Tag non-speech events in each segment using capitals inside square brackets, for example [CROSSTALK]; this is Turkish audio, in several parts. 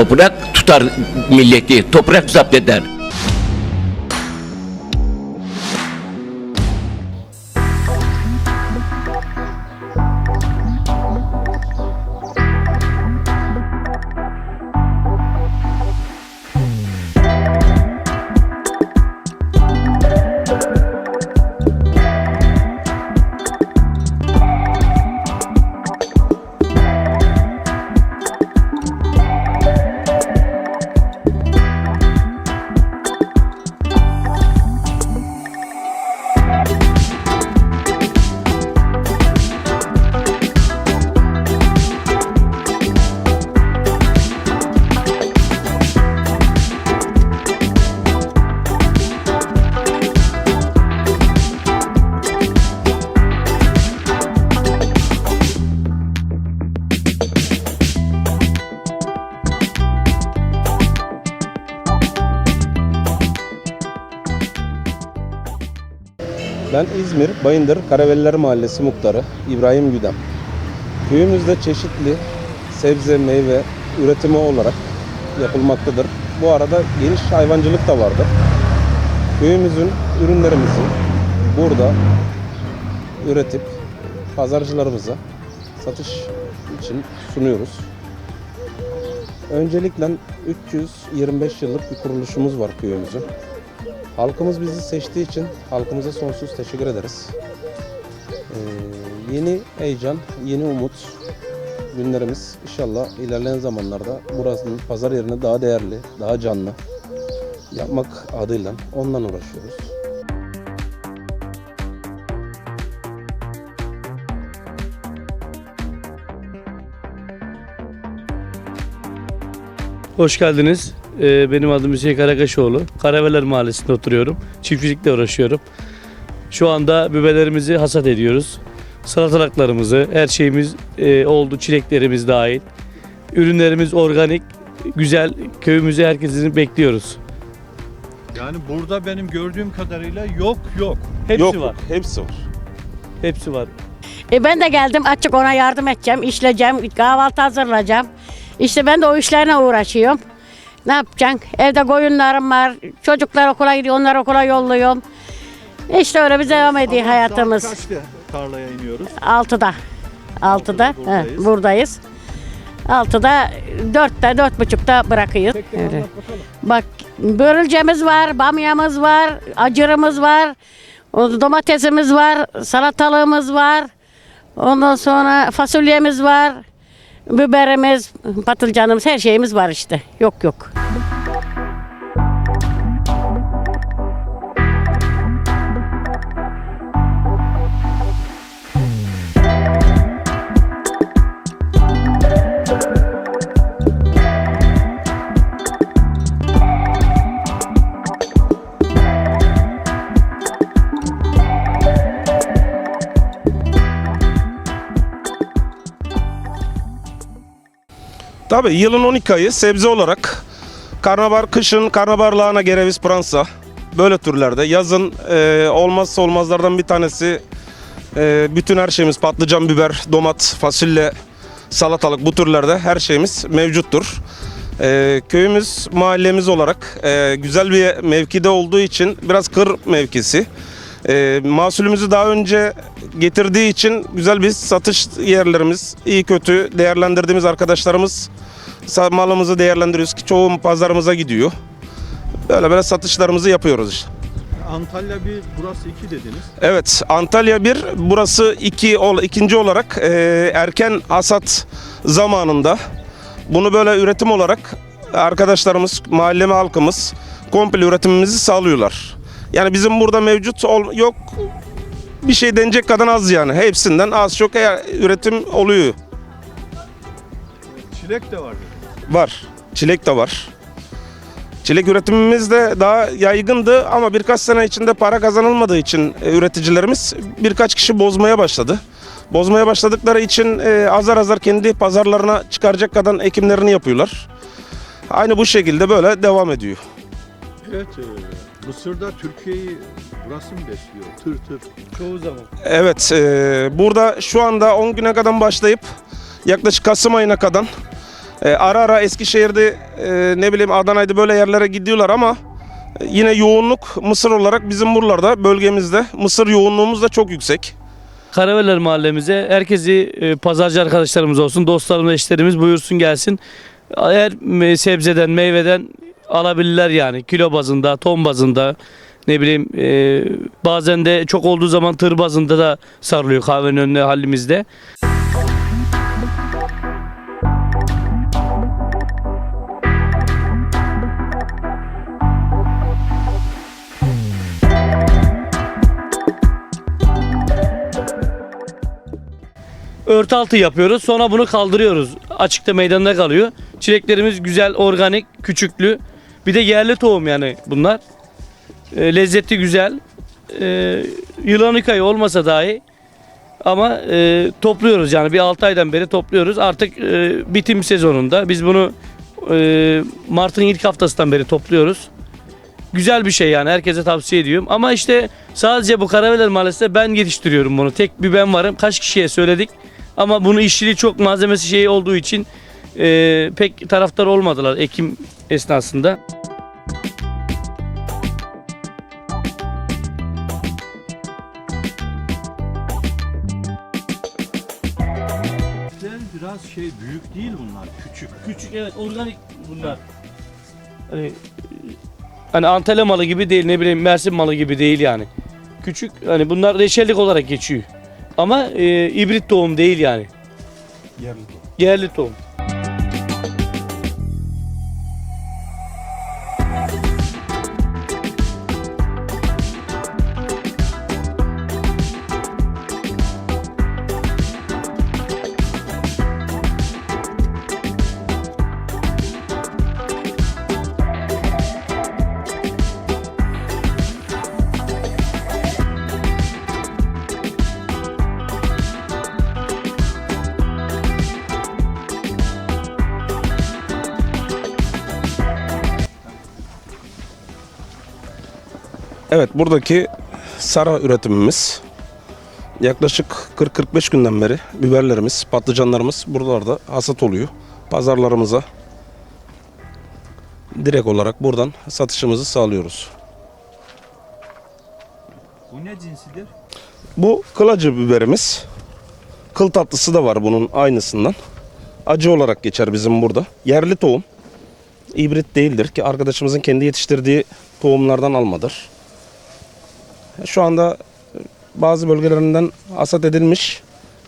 Toprak tutar milleti, toprak zapt eder. Ben İzmir, Bayındır, Karaveliler Mahallesi muhtarı İbrahim Güdem. Köyümüzde çeşitli sebze, meyve üretimi olarak yapılmaktadır. Bu arada geniş hayvancılık da vardır. Köyümüzün ürünlerimizi burada üretip pazarcılarımıza satış için sunuyoruz. Öncelikle 325 yıllık bir kuruluşumuz var köyümüzün. Halkımız bizi seçtiği için halkımıza sonsuz teşekkür ederiz. Ee, yeni heyecan, yeni umut günlerimiz inşallah ilerleyen zamanlarda burasının pazar yerini daha değerli, daha canlı yapmak adıyla ondan uğraşıyoruz. Hoş geldiniz. Ee, benim adım Hüseyin Karakaşoğlu. Karaveler Mahallesi'nde oturuyorum. Çiftçilikle uğraşıyorum. Şu anda biberlerimizi hasat ediyoruz. Salatalıklarımızı, her şeyimiz e, oldu. Çileklerimiz dahil. Ürünlerimiz organik, güzel. Köyümüze herkesin bekliyoruz. Yani burada benim gördüğüm kadarıyla yok yok. Hepsi Yok, var. hepsi var. Hepsi var. E ben de geldim açık ona yardım edeceğim, işleyeceğim, kahvaltı hazırlayacağım. İşte ben de o işlerine uğraşıyorum. Ne yapacaksın? Evde koyunlarım var, çocuklar okula gidiyor, onları okula yolluyorum. İşte öyle bir devam ediyor hayatımız. Kaçta tarlaya iniyoruz? Altıda. Altıda buradayız. he, buradayız. Altıda, dörtte, dört buçukta bırakıyoruz. Öyle. Bak börülcemiz var, bamyamız var, acırımız var, o domatesimiz var, salatalığımız var. Ondan sonra fasulyemiz var, biberimiz, patlıcanımız, her şeyimiz var işte. Yok yok. Tabii yılın 12 ayı sebze olarak karnabahar kışın karnabahar lahana gereviz pransa böyle türlerde yazın e, olmazsa olmazlardan bir tanesi e, bütün her şeyimiz patlıcan biber domat fasulye salatalık bu türlerde her şeyimiz mevcuttur. E, köyümüz mahallemiz olarak e, güzel bir mevkide olduğu için biraz kır mevkisi. E, mahsulümüzü daha önce getirdiği için güzel bir satış yerlerimiz, iyi kötü değerlendirdiğimiz arkadaşlarımız malımızı değerlendiriyoruz ki çoğu pazarımıza gidiyor. Böyle böyle satışlarımızı yapıyoruz işte. Antalya bir burası iki dediniz. Evet Antalya 1 burası 2 ol, ikinci olarak e, erken hasat zamanında bunu böyle üretim olarak arkadaşlarımız mahalleme halkımız komple üretimimizi sağlıyorlar. Yani bizim burada mevcut ol, yok bir şey denecek kadar az yani. Hepsinden az çok e- üretim oluyor. Çilek de var. Var. Çilek de var. Çilek üretimimiz de daha yaygındı ama birkaç sene içinde para kazanılmadığı için e, üreticilerimiz birkaç kişi bozmaya başladı. Bozmaya başladıkları için e, azar azar kendi pazarlarına çıkaracak kadar ekimlerini yapıyorlar. Aynı bu şekilde böyle devam ediyor. Evet. e, Mısır'da Türkiye'yi burası mı besliyor? Tır tır. Çoğu zaman. Evet, e, burada şu anda 10 güne kadar başlayıp yaklaşık Kasım ayına kadar E, ara ara Eskişehir'de e, ne bileyim Adana'ydı böyle yerlere gidiyorlar ama e, yine yoğunluk mısır olarak bizim buralarda bölgemizde mısır yoğunluğumuz da çok yüksek. Karaveler mahallemize herkesi e, pazarcı arkadaşlarımız olsun, dostlarımız, eşlerimiz buyursun gelsin. Eğer e, sebzeden, meyveden alabilirler yani kilo bazında, ton bazında ne bileyim e, bazen de çok olduğu zaman tır bazında da sarılıyor kahvenin önüne halimizde. Örtü altı yapıyoruz. Sonra bunu kaldırıyoruz. Açıkta meydanda kalıyor. Çileklerimiz güzel, organik, küçüklü. Bir de yerli tohum yani bunlar. E, lezzeti güzel. E, yılanı kayı olmasa dahi ama e, topluyoruz yani bir 6 aydan beri topluyoruz. Artık e, bitim sezonunda biz bunu e, Mart'ın ilk haftasından beri topluyoruz. Güzel bir şey yani herkese tavsiye ediyorum. Ama işte sadece bu Karaveler Mahallesi'nde ben yetiştiriyorum bunu. Tek bir ben varım. Kaç kişiye söyledik. Ama bunu işçiliği çok malzemesi şey olduğu için e, pek taraftar olmadılar ekim esnasında. Biraz şey büyük değil bunlar, küçük. Küçük evet organik bunlar. Hani hani Antalya malı gibi değil ne bileyim Mersin malı gibi değil yani. Küçük hani bunlar reçellik olarak geçiyor. Ama e, ibrit tohum değil yani. Yerli tohum. Evet buradaki sara üretimimiz yaklaşık 40-45 günden beri biberlerimiz, patlıcanlarımız buralarda hasat oluyor. Pazarlarımıza direkt olarak buradan satışımızı sağlıyoruz. Bu ne cinsidir? Bu kılacı biberimiz. Kıl tatlısı da var bunun aynısından. Acı olarak geçer bizim burada. Yerli tohum. İbrit değildir ki arkadaşımızın kendi yetiştirdiği tohumlardan almadır. Şu anda bazı bölgelerinden hasat edilmiş,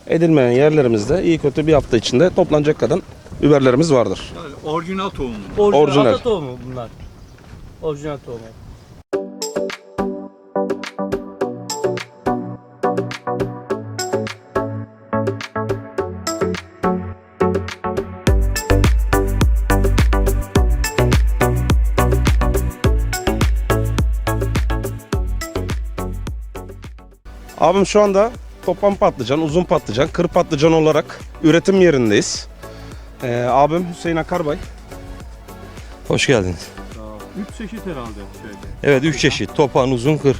edilmeyen yerlerimizde iyi kötü bir hafta içinde toplanacak kadar biberlerimiz vardır. Yani orijinal tohum. Orijinal, Orijinal. ata tohumu bunlar. Orijinal tohumu. Abim şu anda topan patlıcan, uzun patlıcan, kır patlıcan olarak üretim yerindeyiz. Ee, abim Hüseyin Akarbay. Hoş geldiniz. Üç çeşit herhalde şöyle. Evet üç çeşit topan uzun kır.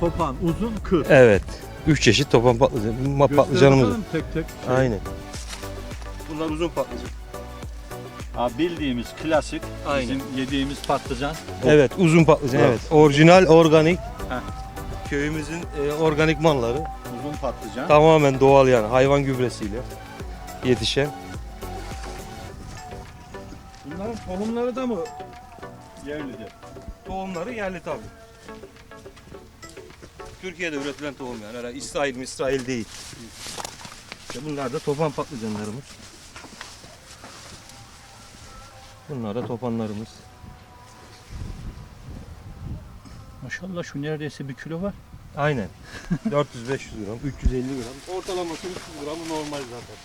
Topan, uzun, kır. Evet. Üç çeşit topan patlıcan, ma- patlıcanımız. var. Gösterelim tek tek. Şey. Aynen. Bunlar uzun patlıcan. Ha, bildiğimiz klasik, Aynen. bizim yediğimiz patlıcan. Evet uzun patlıcan Evet. evet. Orijinal organik. Heh. Köyümüzün e, organik malları. Uzun patlıcan. Tamamen doğal yani hayvan gübresiyle yetişen. Bunların tohumları da mı yerlidir? Tohumları yerli tabi. Türkiye'de üretilen tohum yani. Öyle İsrail mi İsrail değil. İşte bunlar da topan patlıcanlarımız. Bunlar da topanlarımız. Maşallah şu neredeyse bir kilo var. Aynen. [LAUGHS] 400-500 gram, 350 gram. Ortalaması 300 gram normal zaten.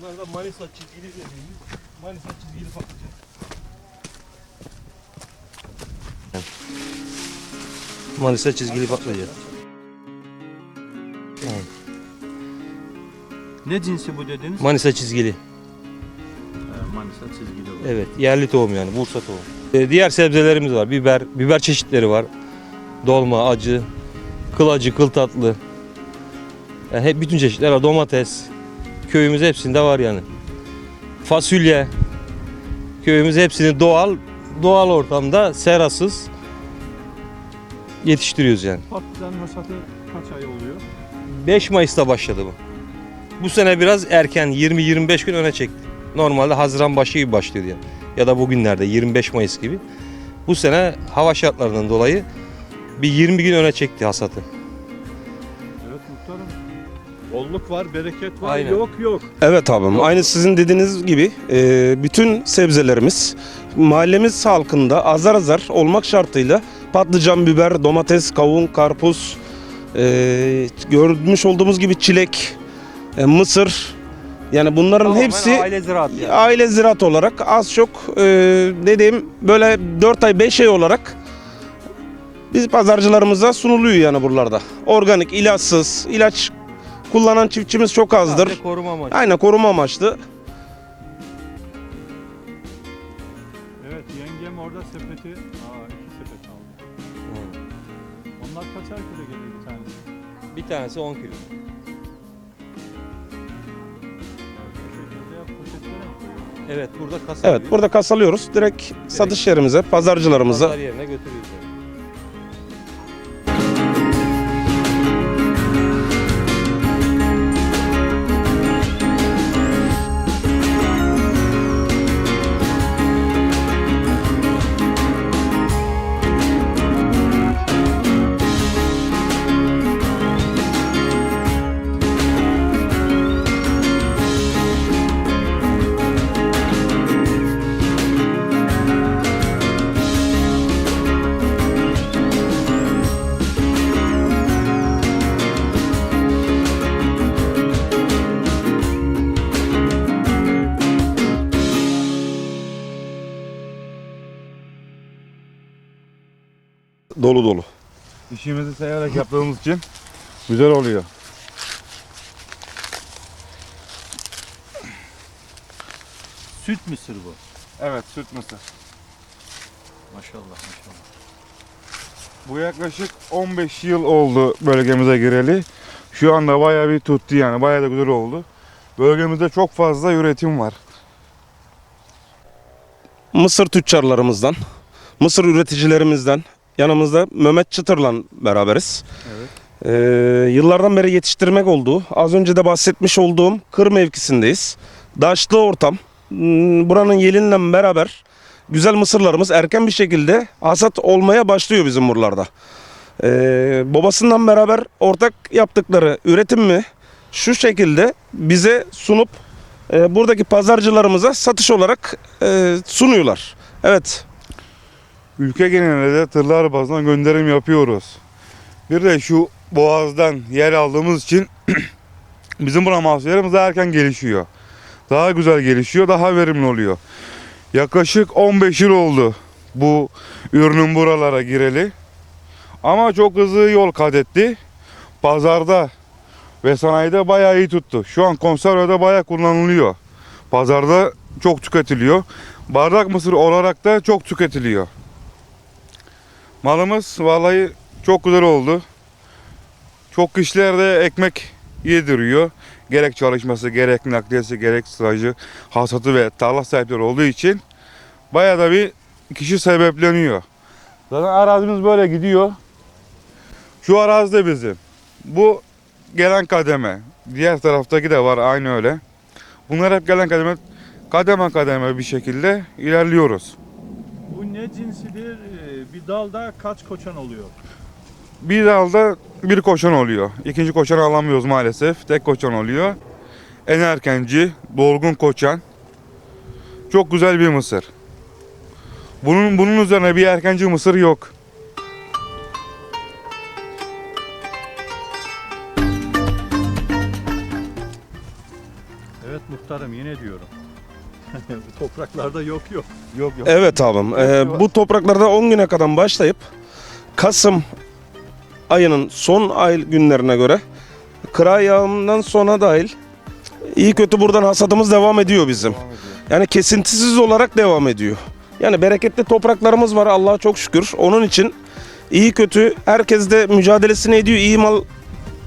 Bunlar da Manisa çizgili dediğimiz Manisa çizgili patlıcan. Manisa çizgili patlıcan. Evet. Ne cinsi bu dediniz? Manisa çizgili. Manisa çizgili. Evet, yerli tohum yani, Bursa tohum. Ee, diğer sebzelerimiz var. Biber, biber çeşitleri var. Dolma, acı, kıl acı, kıl tatlı. Yani hep bütün çeşitler var. Domates. köyümüz hepsinde var yani. Fasulye, köyümüz hepsini doğal, doğal ortamda serasız yetiştiriyoruz yani. Patlıcan hasatı kaç ay oluyor? 5 Mayıs'ta başladı bu. Bu sene biraz erken 20-25 gün öne çekti. Normalde Haziran başı gibi başlıyordu yani. Ya da bugünlerde 25 Mayıs gibi. Bu sene hava şartlarından dolayı bir 20 gün öne çekti hasatı. Evet muhtarım. Bolluk var, bereket var. Aynen. Yok yok. Evet abim. Aynı sizin dediğiniz gibi e, bütün sebzelerimiz mahallemiz halkında azar azar olmak şartıyla patlıcan, biber, domates, kavun, karpuz, e, görmüş olduğumuz gibi çilek, e, mısır yani bunların Tamamen hepsi aile ziraatı yani. aile ziraat olarak az çok e, dediğim böyle 4 ay 5 ay olarak biz pazarcılarımıza sunuluyor yani buralarda. Organik, ilaçsız, ilaç kullanan çiftçimiz çok azdır. Sadece koruma amaçlı. Aynen koruma amaçlı. Evet yengem orada sepeti. Aa iki sepet aldı. Onlar kaçar kilo geliyor bir tanesi? Bir tanesi 10 kilo. Evet burada kasa Evet burada kasalıyoruz. Direkt satış yerimize, pazarcılarımıza. pazar yerine götürüyoruz. Dolu dolu. İşimizi severek yaptığımız için güzel oluyor. Süt mısır bu. Evet süt mısır. Maşallah maşallah. Bu yaklaşık 15 yıl oldu bölgemize gireli. Şu anda bayağı bir tuttu yani bayağı da güzel oldu. Bölgemizde çok fazla üretim var. Mısır tüccarlarımızdan, mısır üreticilerimizden yanımızda Mehmet Çıtır'la beraberiz. Evet. Ee, yıllardan beri yetiştirmek olduğu, az önce de bahsetmiş olduğum kır mevkisindeyiz. Daşlı ortam. Hmm, Buranın yelinle beraber güzel mısırlarımız erken bir şekilde hasat olmaya başlıyor bizim buralarda. Ee, babasından beraber ortak yaptıkları üretim mi şu şekilde bize sunup e, buradaki pazarcılarımıza satış olarak e, sunuyorlar. Evet. Ülke genelinde de tırlar bazında gönderim yapıyoruz. Bir de şu boğazdan yer aldığımız için [CLEARS THROAT] bizim buna mahsullerimiz daha erken gelişiyor. Daha güzel gelişiyor, daha verimli oluyor. Yaklaşık 15 yıl oldu bu ürünün buralara gireli. Ama çok hızlı yol kat etti. Pazarda ve sanayide bayağı iyi tuttu. Şu an konservede bayağı kullanılıyor. Pazarda çok tüketiliyor. Bardak mısır olarak da çok tüketiliyor. Malımız vallahi çok güzel oldu. Çok kişilerde ekmek yediriyor. Gerek çalışması, gerek nakliyesi, gerek sıracı, hasatı ve tarla sahipleri olduğu için bayağı da bir kişi sebepleniyor. Zaten arazimiz böyle gidiyor. Şu arazi de bizim. Bu gelen kademe. Diğer taraftaki de var aynı öyle. Bunlar hep gelen kademe kademe kademe bir şekilde ilerliyoruz. Bu ne cinsidir? Bir dalda kaç koçan oluyor? Bir dalda bir koçan oluyor. İkinci koçanı alamıyoruz maalesef. Tek koçan oluyor. En erkenci, dolgun koçan. Çok güzel bir mısır. Bunun bunun üzerine bir erkenci mısır yok. Evet muhtarım yine diyorum. Bu [LAUGHS] topraklarda yok yok. Yok yok. Evet abim. Ee, bu topraklarda 10 güne kadar başlayıp Kasım ayının son ay günlerine göre kıra yağımından sonra dahil iyi kötü buradan hasadımız devam ediyor bizim. Yani kesintisiz olarak devam ediyor. Yani bereketli topraklarımız var Allah'a çok şükür. Onun için iyi kötü herkes de mücadelesini ediyor. iyi mal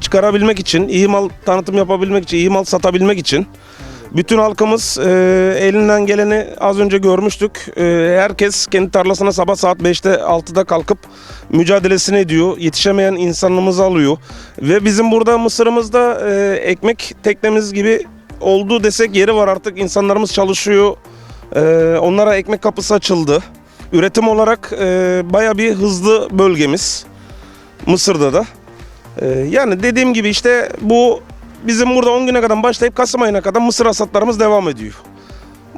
çıkarabilmek için, iyi mal tanıtım yapabilmek için, iyi mal satabilmek için bütün halkımız e, elinden geleni az önce görmüştük. E, herkes kendi tarlasına sabah saat 5'te 6'da kalkıp mücadelesini ediyor. Yetişemeyen insanımızı alıyor. Ve bizim burada Mısır'ımızda e, ekmek teknemiz gibi olduğu desek yeri var artık. İnsanlarımız çalışıyor. E, onlara ekmek kapısı açıldı. Üretim olarak e, baya bir hızlı bölgemiz. Mısır'da da. E, yani dediğim gibi işte bu bizim burada 10 güne kadar başlayıp Kasım ayına kadar mısır hasatlarımız devam ediyor.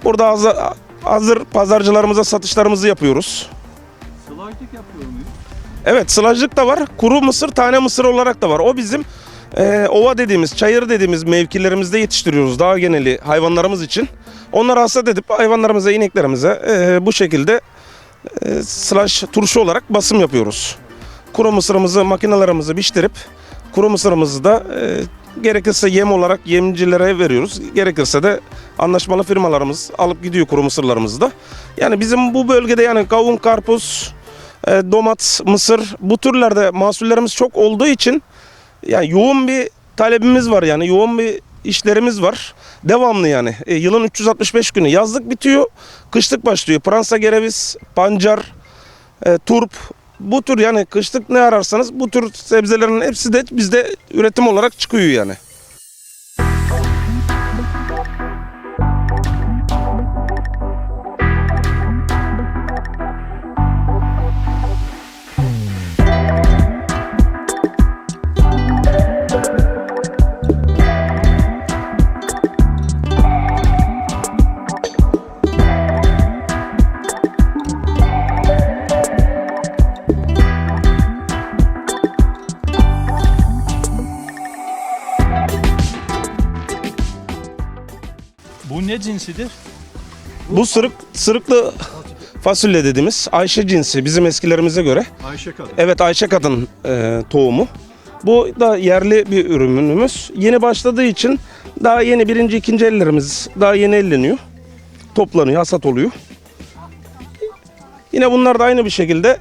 Burada hazır, hazır pazarcılarımıza satışlarımızı yapıyoruz. Sılajlık yapıyor muyuz? Evet sılajlık da var. Kuru mısır, tane mısır olarak da var. O bizim e, ova dediğimiz, çayır dediğimiz mevkilerimizde yetiştiriyoruz daha geneli hayvanlarımız için. Onları hasat edip hayvanlarımıza, ineklerimize e, bu şekilde e, sılaj turşu olarak basım yapıyoruz. Kuru mısırımızı, makinalarımızı biçtirip kuru mısırımızı da e, gerekirse yem olarak yemcilere veriyoruz. Gerekirse de anlaşmalı firmalarımız alıp gidiyor kuru mısırlarımızı da. Yani bizim bu bölgede yani kavun, karpuz, e, domat, mısır bu türlerde mahsullerimiz çok olduğu için yani yoğun bir talebimiz var yani yoğun bir işlerimiz var. Devamlı yani. E, yılın 365 günü yazlık bitiyor, kışlık başlıyor. Pransa gereviz, pancar, e, turp bu tür yani kışlık ne ararsanız bu tür sebzelerin hepsi de bizde üretim olarak çıkıyor yani. Cinsidir? Bu sırık sırıklı fasulye dediğimiz Ayşe cinsi bizim eskilerimize göre. Ayşe kadın. Evet Ayşe kadın e, tohumu. Bu da yerli bir ürünümüz. Yeni başladığı için daha yeni birinci ikinci ellerimiz daha yeni elleniyor. Toplanıyor, hasat oluyor. Yine bunlar da aynı bir şekilde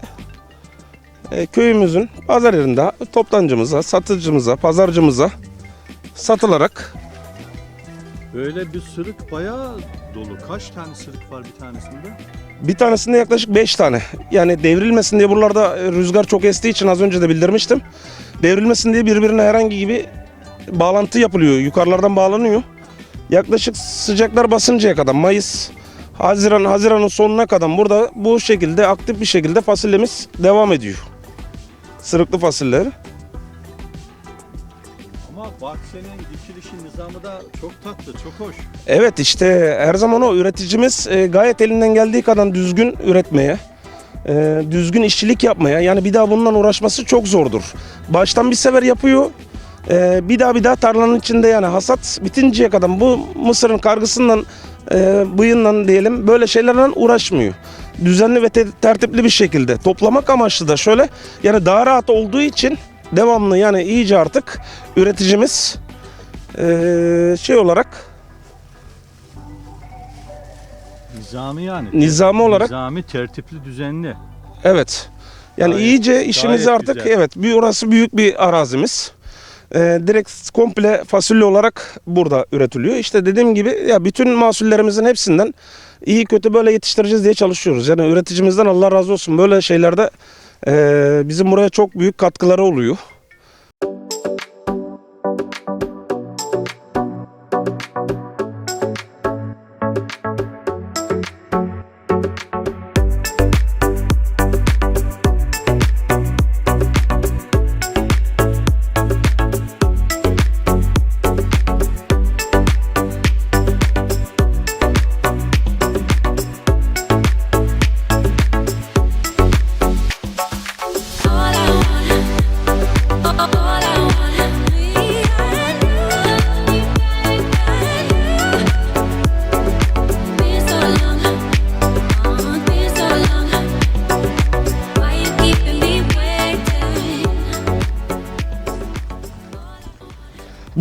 e, köyümüzün pazar yerinde toptancımıza, satıcımıza, pazarcımıza satılarak Böyle bir sırık bayağı dolu. Kaç tane sırık var bir tanesinde? Bir tanesinde yaklaşık 5 tane. Yani devrilmesin diye buralarda e, rüzgar çok estiği için az önce de bildirmiştim. Devrilmesin diye birbirine herhangi gibi bağlantı yapılıyor. Yukarılardan bağlanıyor. Yaklaşık sıcaklar basıncaya kadar Mayıs, Haziran, Haziran'ın sonuna kadar burada bu şekilde aktif bir şekilde fasulyemiz devam ediyor. Sırıklı fasulyeler. Ama bahçenin dikilişi nizamı da çok tatlı, çok hoş. Evet işte her zaman o üreticimiz e, gayet elinden geldiği kadar düzgün üretmeye, e, düzgün işçilik yapmaya yani bir daha bundan uğraşması çok zordur. Baştan bir sefer yapıyor, e, bir daha bir daha tarlanın içinde yani hasat bitinceye kadar bu mısırın kargısından, e, diyelim böyle şeylerle uğraşmıyor. Düzenli ve te- tertipli bir şekilde toplamak amaçlı da şöyle yani daha rahat olduğu için devamlı yani iyice artık üreticimiz e, şey olarak Nizami yani. Nizami olarak Nizami, tertipli, düzenli. evet. Yani Gayet- iyice işimizi gayet artık güzel. evet bir orası büyük bir arazimiz. Ee, direkt komple fasulye olarak burada üretiliyor. İşte dediğim gibi ya bütün mahsullerimizin hepsinden iyi kötü böyle yetiştireceğiz diye çalışıyoruz. Yani üreticimizden Allah razı olsun böyle şeylerde e, bizim buraya çok büyük katkıları oluyor.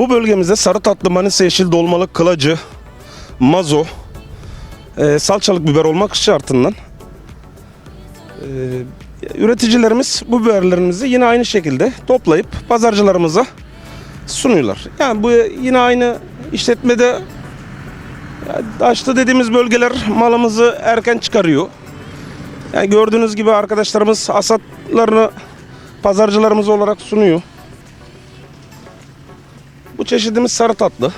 Bu bölgemizde sarı tatlı, manisa yeşil dolmalık, kılacı, mazo, e, salçalık biber olmak şartından e, üreticilerimiz bu biberlerimizi yine aynı şekilde toplayıp pazarcılarımıza sunuyorlar. Yani bu yine aynı işletmede Daşlı dediğimiz bölgeler malımızı erken çıkarıyor. Yani gördüğünüz gibi arkadaşlarımız hasatlarını pazarcılarımız olarak sunuyor. Bu çeşidimiz sarı tatlı.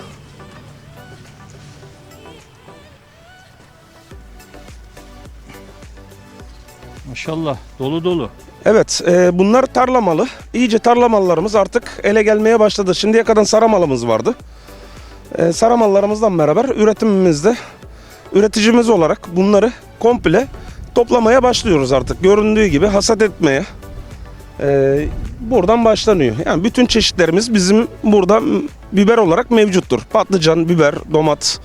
Maşallah dolu dolu. Evet, e, bunlar tarla malı. İyice tarla mallarımız artık ele gelmeye başladı. Şimdiye kadar sara malımız vardı. E, sara mallarımızdan beraber üretimimizde üreticimiz olarak bunları komple toplamaya başlıyoruz artık. Göründüğü gibi hasat etmeye. E, buradan başlanıyor. Yani bütün çeşitlerimiz bizim burada biber olarak mevcuttur. Patlıcan, biber, domat.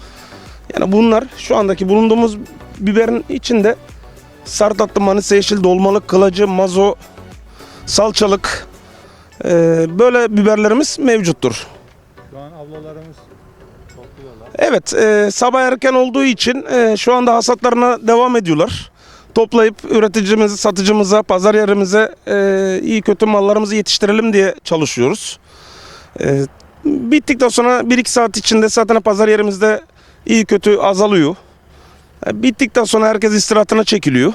Yani bunlar şu andaki bulunduğumuz biberin içinde Sarı tatlı, manisa yeşil, dolmalık, kılacı, mazo, salçalık e, böyle biberlerimiz mevcuttur. Şu an ablalarımız topluyorlar. Evet e, sabah erken olduğu için e, şu anda hasatlarına devam ediyorlar. Toplayıp üreticimize, satıcımıza, pazar yerimize e, iyi kötü mallarımızı yetiştirelim diye çalışıyoruz. E, bittikten sonra 1-2 saat içinde zaten pazar yerimizde iyi kötü azalıyor. E, bittikten sonra herkes istirahatına çekiliyor.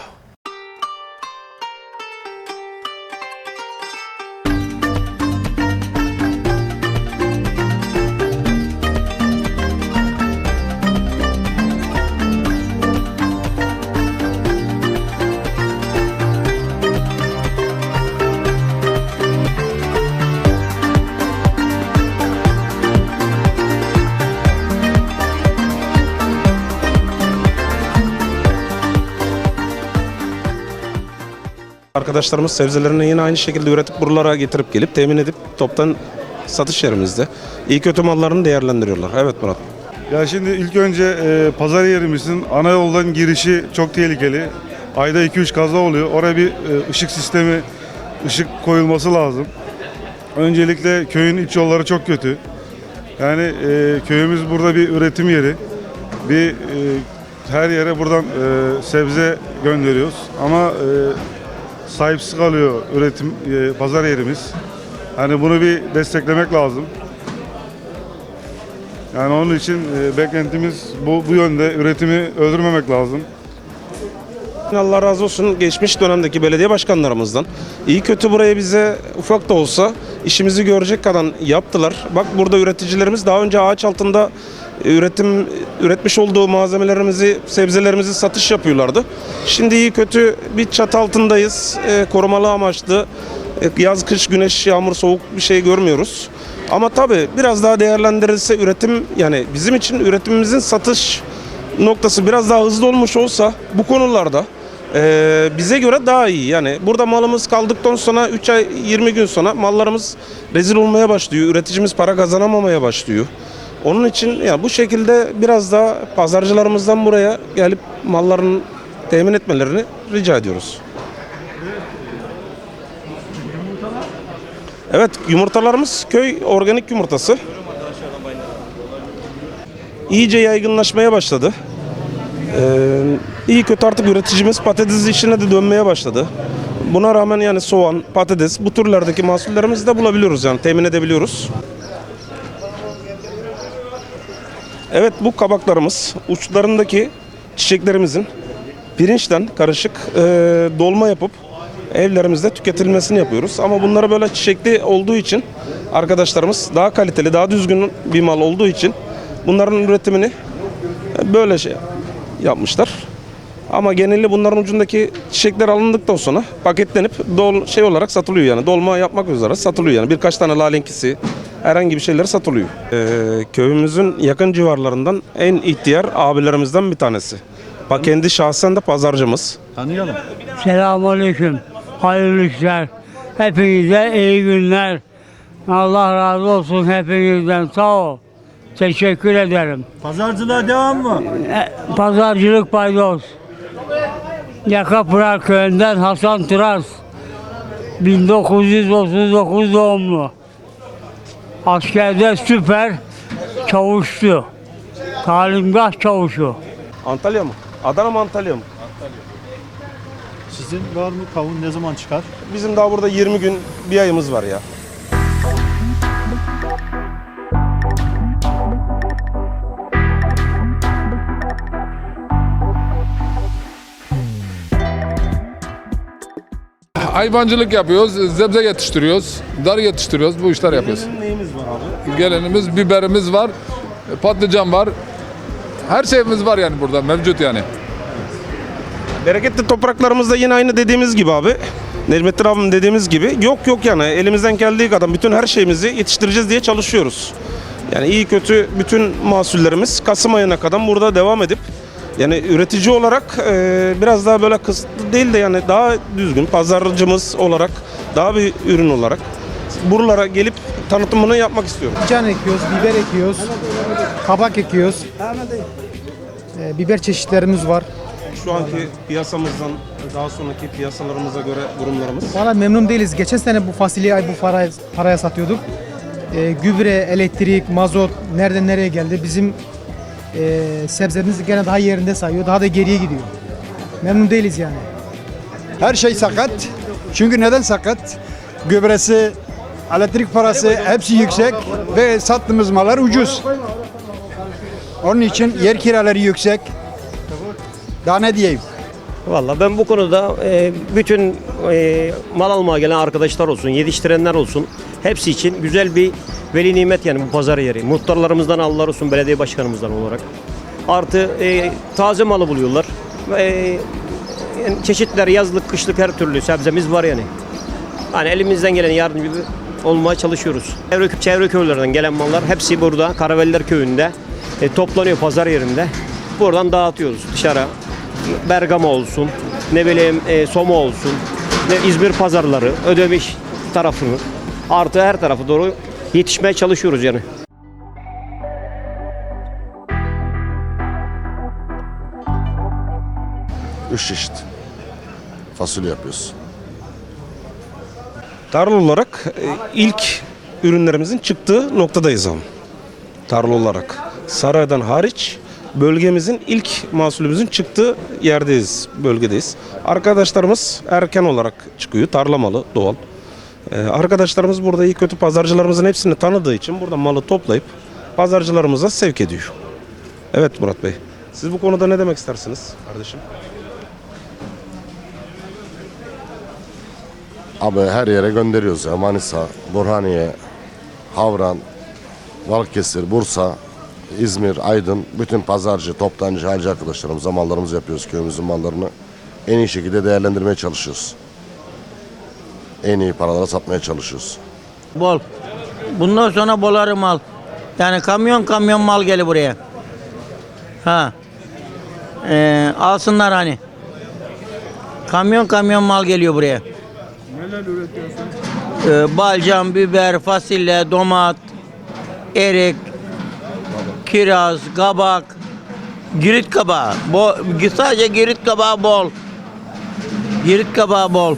Arkadaşlarımız sebzelerini yine aynı şekilde üretip buralara getirip gelip temin edip toptan satış yerimizde iyi kötü mallarını değerlendiriyorlar. Evet Murat. Ya şimdi ilk önce e, pazar yerimizin ana yoldan girişi çok tehlikeli. Ayda 2-3 kaza oluyor. Oraya bir e, ışık sistemi, ışık koyulması lazım. Öncelikle köyün iç yolları çok kötü. Yani e, köyümüz burada bir üretim yeri. Bir e, her yere buradan e, sebze gönderiyoruz. Ama e, sahipsiz kalıyor üretim e, pazar yerimiz. Hani bunu bir desteklemek lazım. Yani onun için e, beklentimiz bu, bu yönde üretimi öldürmemek lazım. Allah razı olsun geçmiş dönemdeki belediye başkanlarımızdan. İyi kötü burayı bize ufak da olsa işimizi görecek kadar yaptılar. Bak burada üreticilerimiz daha önce ağaç altında üretim üretmiş olduğu malzemelerimizi, sebzelerimizi satış yapıyorlardı. Şimdi iyi kötü bir çatı altındayız. E, korumalı amaçlı. E, yaz, kış, güneş, yağmur, soğuk bir şey görmüyoruz. Ama tabii biraz daha değerlendirilse üretim yani bizim için üretimimizin satış noktası biraz daha hızlı olmuş olsa bu konularda eee, bize göre daha iyi. Yani burada malımız kaldıktan sonra 3 ay 20 gün sonra mallarımız rezil olmaya başlıyor. Üreticimiz para kazanamamaya başlıyor. Onun için ya bu şekilde biraz daha pazarcılarımızdan buraya gelip mallarını temin etmelerini rica ediyoruz. Evet yumurtalarımız köy organik yumurtası. İyice yaygınlaşmaya başladı. Ee, iyi kötü artık üreticimiz patates işine de dönmeye başladı. Buna rağmen yani soğan, patates bu türlerdeki mahsullerimizi de bulabiliyoruz yani temin edebiliyoruz. Evet bu kabaklarımız uçlarındaki çiçeklerimizin pirinçten karışık e, dolma yapıp evlerimizde tüketilmesini yapıyoruz. Ama bunları böyle çiçekli olduğu için arkadaşlarımız daha kaliteli, daha düzgün bir mal olduğu için bunların üretimini böyle şey yapmışlar. Ama geneli bunların ucundaki çiçekler alındıktan sonra paketlenip dol şey olarak satılıyor yani dolma yapmak üzere satılıyor yani birkaç tane lalenkisi herhangi bir şeyler satılıyor. Ee, köyümüzün yakın civarlarından en ihtiyar abilerimizden bir tanesi. Bak kendi şahsen de pazarcımız. Tanıyalım. Selamünaleyküm. Hayırlı işler. Hepinize iyi günler. Allah razı olsun hepinizden. Sağ ol. Teşekkür ederim. Pazarcılığa devam mı? E, Pazarcılık paydos. Yakapınar köyünden Hasan Tıras. 1939 doğumlu. Askerde süper çavuştu. Talimgah çavuşu. Antalya mı? Adana mı Antalya mı? Sizin var mı kavun ne zaman çıkar? Bizim daha burada 20 gün bir ayımız var ya. Hayvancılık yapıyoruz, zebze yetiştiriyoruz, dar yetiştiriyoruz, bu işler yapıyoruz. Neyimiz var abi? Gelenimiz, biberimiz var, patlıcan var. Her şeyimiz var yani burada mevcut yani. Bereketli topraklarımızda yine aynı dediğimiz gibi abi. Necmettin abim dediğimiz gibi yok yok yani elimizden geldiği kadar bütün her şeyimizi yetiştireceğiz diye çalışıyoruz. Yani iyi kötü bütün mahsullerimiz Kasım ayına kadar burada devam edip yani üretici olarak e, biraz daha böyle kısıtlı değil de yani daha düzgün pazarcımız olarak daha bir ürün olarak buralara gelip tanıtımını yapmak istiyorum. Can ekiyoruz, biber ekiyoruz, kabak ekiyoruz. Ee, biber çeşitlerimiz var. Şu anki piyasamızdan daha sonraki piyasalarımıza göre durumlarımız. Valla memnun değiliz. Geçen sene bu fasulyeyi bu paraya, paraya satıyorduk. Ee, gübre, elektrik, mazot nereden nereye geldi? Bizim e, sebzemiz gene daha yerinde sayıyor. Daha da geriye gidiyor. Memnun değiliz yani. Her şey sakat. Çünkü neden sakat? Gübresi, elektrik parası hepsi yüksek ve sattığımız mallar ucuz. Onun için yer kiraları yüksek. Daha ne diyeyim? Valla ben bu konuda e, bütün e, mal almaya gelen arkadaşlar olsun, yetiştirenler olsun hepsi için güzel bir veli nimet yani bu pazar yeri. Muhtarlarımızdan Allah olsun, belediye başkanımızdan olarak. Artı e, taze malı buluyorlar. E, yani çeşitler yazlık, kışlık her türlü sebzemiz var yani. Hani elimizden gelen yardımcı olmaya çalışıyoruz. Çevre, çevre köylerden gelen mallar hepsi burada Karaveller köyünde e, toplanıyor pazar yerinde. Buradan dağıtıyoruz dışarı. Bergama olsun, ne bileyim e, Soma olsun, ne İzmir pazarları, Ödemiş tarafını artı her tarafı doğru yetişmeye çalışıyoruz yani. Üç çeşit fasulye yapıyoruz. Tarla olarak e, ilk ürünlerimizin çıktığı noktadayız abi. Tarla olarak. Saraydan hariç bölgemizin ilk mahsulümüzün çıktığı yerdeyiz, bölgedeyiz. Arkadaşlarımız erken olarak çıkıyor, tarla malı doğal. Ee, arkadaşlarımız burada iyi kötü pazarcılarımızın hepsini tanıdığı için burada malı toplayıp pazarcılarımıza sevk ediyor. Evet Murat Bey, siz bu konuda ne demek istersiniz kardeşim? Abi her yere gönderiyoruz ya. Manisa, Burhaniye, Havran, Balıkesir, Bursa, İzmir, Aydın. Bütün pazarcı, toptancı, halci arkadaşlarımıza mallarımızı yapıyoruz. Köyümüzün mallarını en iyi şekilde değerlendirmeye çalışıyoruz. En iyi paralara satmaya çalışıyoruz. Bol. Bundan sonra boları mal. Yani kamyon kamyon mal geliyor buraya. Ha. Ee, alsınlar hani. Kamyon kamyon mal geliyor buraya. Neler üretiyorsun? Ee, balcam, biber, fasulye, domat, erik, kiraz, kabak, girit kabağı. Bol, sadece girit kabağı bol. Girit kabağı bol.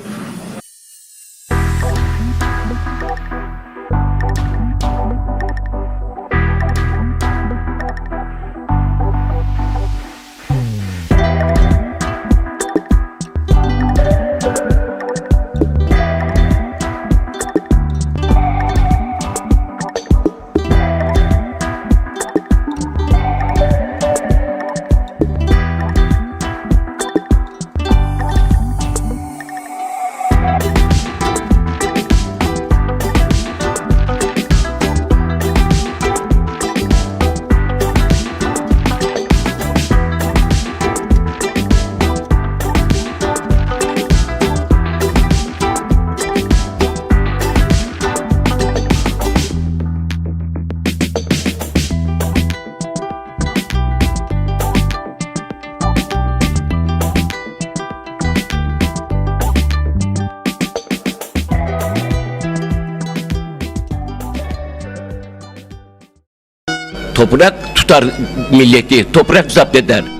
Toprak tutar milleti, toprak zapt eder.